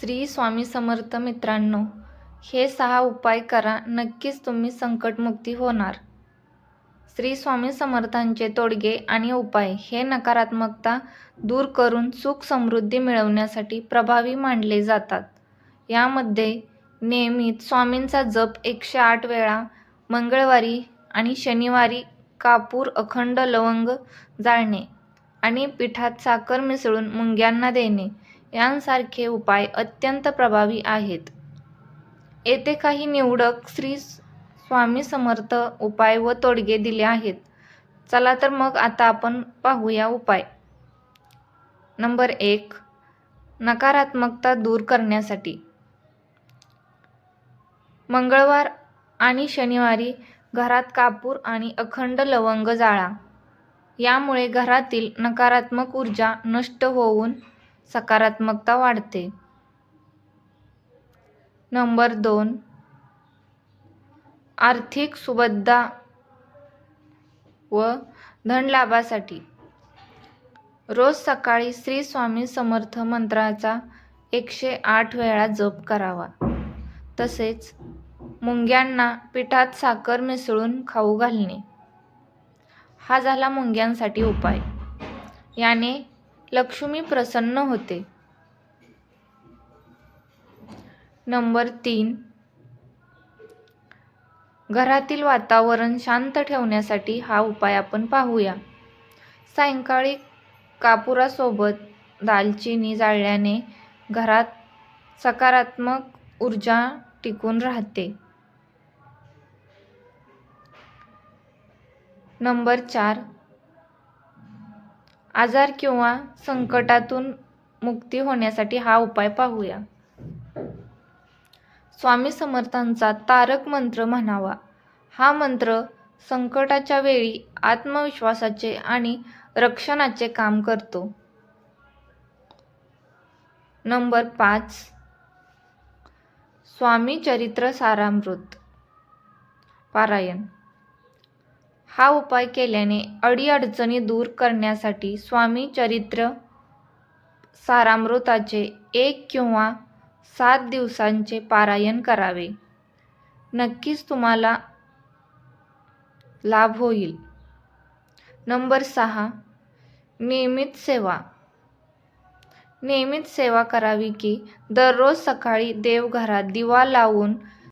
श्री स्वामी समर्थ मित्रांनो हे सहा उपाय करा नक्कीच तुम्ही संकटमुक्ती होणार. श्री स्वामी समर्थांचे तोडगे आणि उपाय हे नकारात्मकता दूर करून सुख समृद्धी मिळवण्यासाठी प्रभावी मानले जातात. यामध्ये नियमित स्वामींचा जप एकशे आठ वेळा मंगळवारी आणि शनिवारी कापूर अखंड लवंग जाळणे आणि पिठात साखर मिसळून मुंग्यांना देणे यांसारखे उपाय अत्यंत प्रभावी आहेत. येथे काही निवडक श्री स्वामी समर्थ उपाय व तोडगे दिले आहेत. चला तर मग आता आपण पाहूया उपाय. नंबर एक नकारात्मकता दूर करण्यासाठी. मंगळवार आणि शनिवारी घरात कापूर आणि अखंड लवंग जाळा. यामुळे घरातील नकारात्मक ऊर्जा नष्ट होऊन सकारात्मकता वाढते. नंबर दोन. आर्थिक सुबद्धा व धनलाभासाठी रोज सकाळी श्री स्वामी समर्थ मंत्राचा एकशे आठ वेळा जप करावा. तसेच मुंग्यांना पिठात साखर मिसळून खाऊ घालणे. हा झाला मुंग्यांसाठी उपाय. याने लक्ष्मी प्रसन्न होते. नंबर तीन. घरातील वातावरण शांत ठेवण्यासाठी हा उपाय आपण पाहूया. सायंकाळी कापुरासोबत दालचिनी जाळल्याने घरात सकारात्मक ऊर्जा टिकून राहते. नंबर चार. आजार किंवा संकटातून मुक्ती होण्यासाठी हा उपाय पाहूया. स्वामी समर्थांचा तारक मंत्र म्हणावा. हा मंत्र संकटाच्या वेळी आत्मविश्वासाचे आणि रक्षणाचे काम करतो. नंबर पाच. स्वामी चरित्र सारामृत. पारायण. हा उपाय केल्याने अडीअडचणी दूर करण्यासाठी स्वामी चरित्र सारामृताचे एक किंवा सात दिवसांचे पारायण करावे. नक्कीच तुम्हाला लाभ होईल. नंबर सहा. नियमित सेवा. नियमित सेवा करावी की दररोज सकाळी देवघरात दिवा लावून